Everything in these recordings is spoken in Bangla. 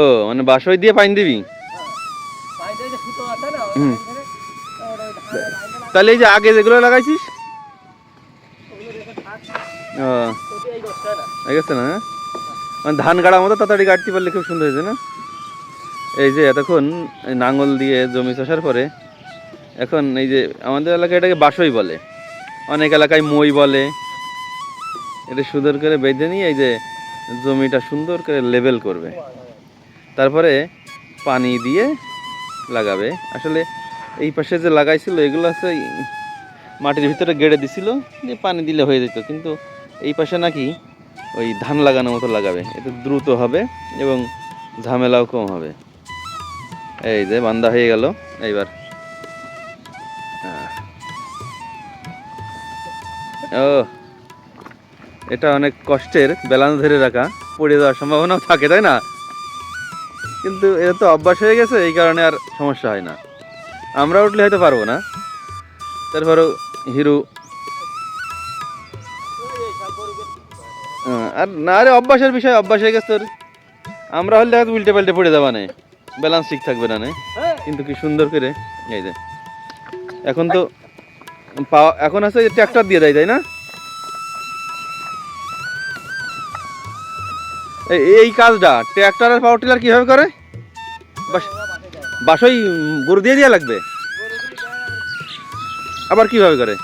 ও মানে বাসই দিয়ে পাইন দিবি? তাহলে এই যে আগে যেগুলো লাগাইছিস? গেছে না হ্যাঁ? মানে ধান গাড়ার মতো তাড়াতাড়ি কাটতে পারলে খুব সুন্দর হয়েছে না? এই যে এতক্ষণ নাঙল দিয়ে জমি চাষার পরে, এখন এই যে আমাদের এলাকায় এটাকে বাসই বলে। অনেক এলাকায় মই বলে। এটা সুন্দর করে বেঁধে নিয়ে এই যে জমিটা সুন্দর করে লেবেল করবে। তারপরে পানি দিয়ে লাগাবে। আসলে এই পাশে যে লাগাইছিল, এগুলো আছে মাটির ভিতরে গেড়ে দিছিল যে পানি দিলে হয়ে যেত। কিন্তু এই পাশে নাকি ওই ধান লাগানোর মতো লাগাবে। এতে দ্রুত হবে এবং ঝামেলাও কম হবে। এই যে বান্দা হয়ে গেল, এইবার। ও, এটা অনেক কষ্টের ব্যালান্স ধরে রাখা। পড়ে যাওয়ার সম্ভাবনাও থাকে, তাই না? কিন্তু এটা তো অভ্যাস হয়ে গেছে, এই কারণে আর সমস্যা হয় না। আমরা উঠলে হয়তো পারব না। তারপরেও হিরু। আর না, আরে অভ্যাসের বিষয়, অভ্যাস হয়ে গেছে তোর। আমরা হলে হয়তো উল্টে পাল্টে পড়ে যাবা না। ব্যালেন্স ঠিক থাকবে না নে। হ্যাঁ কিন্তু কি সুন্দর করে, এই যে। এখন তো পাওয়া, এখন আছে ট্র্যাক্টর দিয়ে দেয়, তাই না? এই- কাজটা ট্র্যাক্টর আর পাওয়ার টিলার কীভাবে করে? বাস-। বাসই গরু দিয়ে দেওয়া লাগবে? আবার- কীভাবে করে?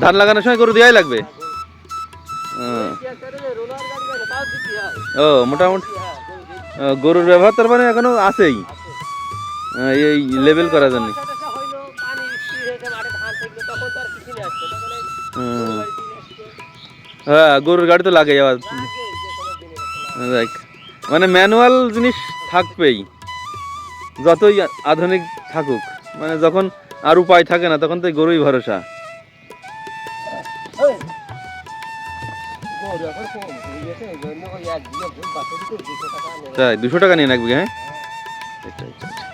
ধান লাগানোর সময় গরু দেওয়াই লাগবে? ও, মোটামুটি গরুর ব্যবহার তার মানে এখনও আছেই। এই লেভেল করার জন্য। হ্যাঁ গরুর গাড়ি তো লাগে আবার। দেখ মানে ম্যানুয়াল জিনিস থাকবেই। যতই আধুনিক থাকুক মানে যখন আর উপায় থাকে না তখন তো গরুই ভরসা। তাই দুশো টাকা নিয়ে রাখবি হ্যাঁ? এটা, এটা, এটা।